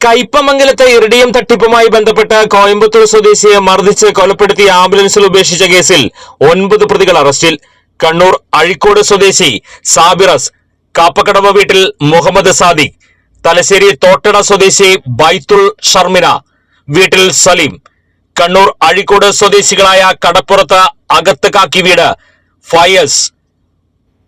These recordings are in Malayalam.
കയ്പമംഗലത്തെ ഇറിഡിയം തട്ടിപ്പുമായി ബന്ധപ്പെട്ട് കോയമ്പത്തൂർ സ്വദേശിയെ മർദ്ദിച്ച് കൊലപ്പെടുത്തി ആംബുലൻസിൽ ഉപേക്ഷിച്ച കേസിൽ ഒൻപത് പ്രതികൾ അറസ്റ്റിൽ. കണ്ണൂർ അഴിക്കോട് സ്വദേശി സാബിറസ് കാപ്പക്കടവ് വീട്ടിൽ മുഹമ്മദ് സാദിഖ് തലശ്ശേരി തോട്ടട സ്വദേശി ബൈത്തുൾ ഷർമിന വീട്ടിൽ സലീം. കണ്ണൂർ അഴിക്കോട് സ്വദേശികളായ കടപ്പുറത്ത് അകത്ത് കാക്കി വീട് ഫയസ്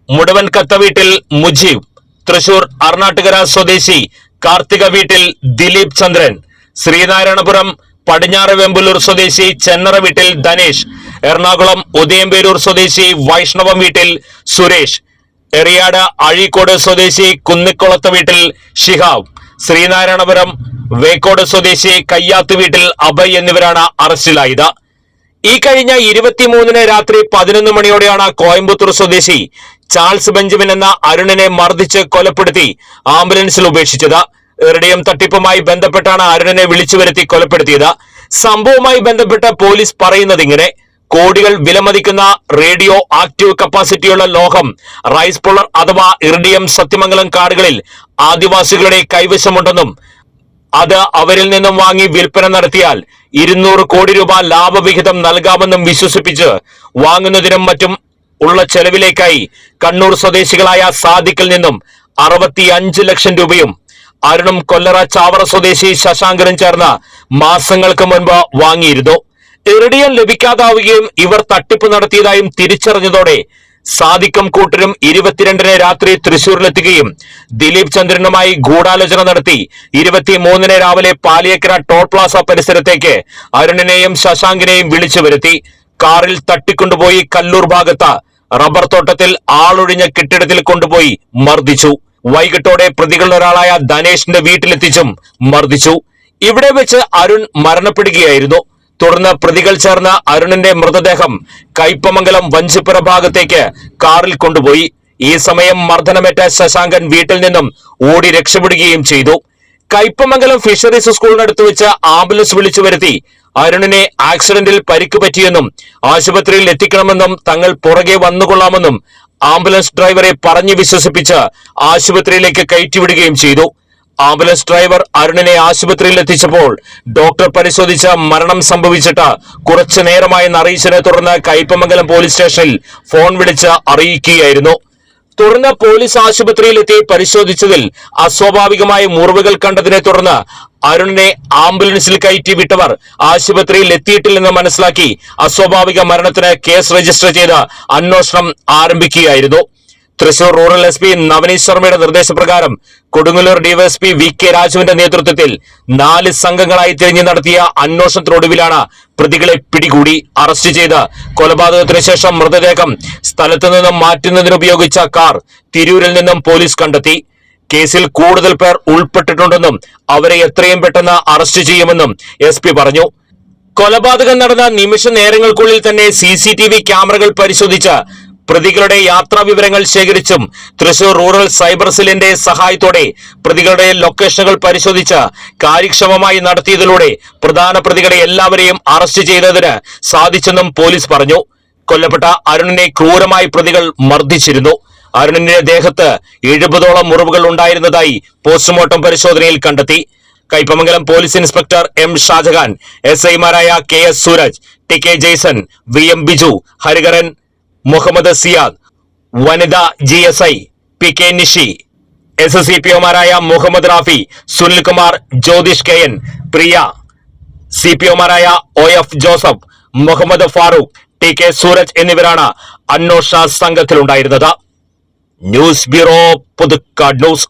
മുടവൻ കത്ത വീട്ടിൽ മുജീബ്. തൃശൂർ അർണാട്ടുകര സ്വദേശി കാർത്തിക വീട്ടിൽ ദിലീപ് ചന്ദ്രൻ ശ്രീനാരായണപുരം പടിഞ്ഞാറ് വെമ്പലൂർ സ്വദേശി ചെന്നറ വീട്ടിൽ ധനേഷ് എറണാകുളം ഉദയംപേരൂർ സ്വദേശി വൈഷ്ണവം വീട്ടിൽ സുരേഷ് എറിയാട് അഴീക്കോട് സ്വദേശി കുന്നിക്കുളത്ത് വീട്ടിൽ ഷിഹാബ് ശ്രീനാരായണപുരം വേക്കോട് സ്വദേശി കയ്യാത്ത് വീട്ടിൽ അഭയ് എന്നിവരാണ് അറസ്റ്റിലായത്. ഈ കഴിഞ്ഞ ഇരുപത്തിമൂന്നിന് രാത്രി പതിനൊന്ന് മണിയോടെയാണ് കോയമ്പത്തൂർ സ്വദേശി ചാൾസ് ബെഞ്ചമിൻ എന്ന അരുണിനെ മർദ്ദിച്ച് കൊലപ്പെടുത്തി ആംബുലൻസിൽ ഉപേക്ഷിച്ചത്. ഹൃദയം തട്ടിപ്പുമായി ബന്ധപ്പെട്ടാണ് അരുണിനെ വിളിച്ചു വരുത്തി കൊലപ്പെടുത്തിയത്. സംഭവവുമായി ബന്ധപ്പെട്ട് പോലീസ് പറയുന്നത് ഇങ്ങനെ കോടികൾ വിലമതിക്കുന്ന റേഡിയോ ആക്റ്റീവ് കപ്പാസിറ്റിയുള്ള ലോഹം റൈസ് പോളർ അഥവാ ഇറിഡിയം സത്യമംഗലം കാടുകളിൽ ആദിവാസികളുടെ കൈവശമുണ്ടെന്നും അത് അവരിൽ നിന്നും വാങ്ങി വിൽപ്പന നടത്തിയാൽ ഇരുന്നൂറ് കോടി രൂപ ലാഭവിഹിതം നൽകാമെന്നും വിശ്വസിപ്പിച്ച് വാങ്ങുന്നതിനും മറ്റും ഉള്ള ചെലവിലേക്കായി കണ്ണൂർ സ്വദേശികളായ സാദിക്കിൽ നിന്നും അറുപത്തി അഞ്ച് ലക്ഷം രൂപയും അരുണും കൊല്ലറ ചാവറ സ്വദേശി ശശാങ്കരും ചേർന്ന് മാസങ്ങൾക്ക് മുൻപ് വാങ്ങിയിരുന്നു. ഇറിഡിയം ലഭിക്കാതാവുകയും ഇവർ തട്ടിപ്പ് നടത്തിയതായും തിരിച്ചറിഞ്ഞതോടെ സാദിക്കും കൂട്ടരും ഇരുപത്തിരണ്ടിന് രാത്രി തൃശൂരിലെത്തുകയും ദിലീപ് ചന്ദ്രനുമായി ഗൂഢാലോചന നടത്തി ഇരുപത്തിമൂന്നിന് രാവിലെ പാലിയക്കര ടോൾ പ്ലാസ പരിസരത്തേക്ക് അരുണിനെയും ശശാങ്കിനെയും വിളിച്ചു വരുത്തി. കാറിൽ തട്ടിക്കൊണ്ടുപോയി കല്ലൂർ ഭാഗത്ത് റബ്ബർ തോട്ടത്തിൽ ആളൊഴിഞ്ഞ കെട്ടിടത്തിൽ കൊണ്ടുപോയി മർദ്ദിച്ചു. വൈകിട്ടോടെ പ്രതികളിൽ ഒരാളായ ധനേഷിന്റെ വീട്ടിലെത്തിച്ചും മർദ്ദിച്ചു. ഇവിടെ വെച്ച് അരുൺ മരണപ്പെടുകയായിരുന്നു. തുടർന്ന് പ്രതികൾ ചേർന്ന അരുണിന്റെ മൃതദേഹം കൈപ്പമംഗലം വഞ്ചിപ്പുര ഭാഗത്തേക്ക് കാറിൽ കൊണ്ടുപോയി. ഈ സമയം മർദ്ദനമേറ്റ ശശാങ്കൻ വീട്ടിൽ നിന്നും ഓടി രക്ഷപ്പെടുകയും ചെയ്തു. കൈപ്പമംഗലം ഫിഷറീസ് സ്കൂളിനടുത്ത് വെച്ച് ആംബുലൻസ് വിളിച്ചു വരുത്തി അരുണിനെ ആക്സിഡന്റിൽ പരിക്ക് പറ്റിയെന്നും ആശുപത്രിയിൽ എത്തിക്കണമെന്നും തങ്ങൾ പുറകെ വന്നുകൊള്ളാമെന്നും ആംബുലൻസ് ഡ്രൈവറെ പറഞ്ഞു വിശ്വസിപ്പിച്ച് ആശുപത്രിയിലേക്ക് കയറ്റിവിടുകയും ചെയ്തു. ആംബുലൻസ് ഡ്രൈവർ അരുണിനെ ആശുപത്രിയിൽ എത്തിച്ചപ്പോൾ ഡോക്ടർ പരിശോധിച്ച മരണം സംഭവിച്ചിട്ട് കുറച്ചു നേരമായി അറിയിച്ചതിനെ തുടർന്ന് കയ്പമംഗലം പോലീസ് സ്റ്റേഷനിൽ ഫോൺ വിളിച്ച് അറിയിക്കുകയായിരുന്നു. തുടർന്ന് പോലീസ് ആശുപത്രിയിലെത്തി പരിശോധിച്ചതിൽ അസ്വാഭാവികമായ മുറിവുകൾ കണ്ടതിനെ തുടർന്ന് അരുണിനെ ആംബുലൻസിൽ കയറ്റി വിട്ടവർ ആശുപത്രിയിൽ എത്തിയിട്ടില്ലെന്ന് മനസ്സിലാക്കി അസ്വാഭാവിക മരണത്തിന് കേസ് രജിസ്റ്റർ ചെയ്ത് അന്വേഷണം ആരംഭിക്കുകയായിരുന്നു. Thrissur rural S P Navaneeth ശർമ്മയുടെ നിർദ്ദേശപ്രകാരം കൊടുങ്ങല്ലൂർ ഡിവൈഎസ്പി വി കെ രാജുവിന്റെ നേതൃത്വത്തിൽ നാല് സംഘങ്ങളായി തിരിഞ്ഞു നടത്തിയ അന്വേഷണത്തിനൊടുവിലാണ് പ്രതികളെ പിടികൂടി അറസ്റ്റ് ചെയ്ത്. കൊലപാതകത്തിന് ശേഷം മൃതദേഹം സ്ഥലത്തു നിന്നും മാറ്റുന്നതിനുപയോഗിച്ച കാർ തിരൂരിൽ നിന്നും പോലീസ് കണ്ടെത്തി. കേസിൽ കൂടുതൽ പേർ ഉൾപ്പെട്ടിട്ടുണ്ടെന്നും അവരെ എത്രയും പെട്ടെന്ന് അറസ്റ്റ് ചെയ്യുമെന്നും എസ് പറഞ്ഞു. കൊലപാതകം നടന്ന നിമിഷ നേരങ്ങൾക്കുള്ളിൽ തന്നെ സി ക്യാമറകൾ പരിശോധിച്ച് പ്രതികളുടെ യാത്രാ വിവരങ്ങൾ ശേഖരിച്ചും തൃശൂർ റൂറൽ സൈബർ സെല്ലിന്റെ സഹായത്തോടെ പ്രതികളുടെ ലൊക്കേഷനുകൾ പരിശോധിച്ച് കാര്യക്ഷമമായി നടത്തിയതിലൂടെ പ്രധാന പ്രതികളെ എല്ലാവരെയും അറസ്റ്റ് ചെയ്തതിന് സാധിച്ചെന്നും പോലീസ് പറഞ്ഞു. കൊല്ലപ്പെട്ട അരുണിനെ ക്രൂരമായി പ്രതികൾ മർദ്ദിച്ചിരുന്നു. അരുണിന്റെ ദേഹത്ത് എഴുപതോളം മുറിവുകൾ ഉണ്ടായിരുന്നതായി പോസ്റ്റ്മോർട്ടം പരിശോധനയിൽ കണ്ടെത്തി. Kaipamangalam police inspector M Shajahan S ഐമാരായ K S Sooraj T K Jaison V M Biju Harikaran Muhammad Siyad Vanitha G S I P K Nishi S S C P ഒമാരായ Muhammad Rafi Sunilkumar Jyothish K N Priya C P ഒമാരായ O F Joseph Muhammad Farooq T K Sooraj എന്നിവരാണ് അന്വേഷണ സംഘത്തിലുണ്ടായിരുന്നത്. News bureau Puthukkad news.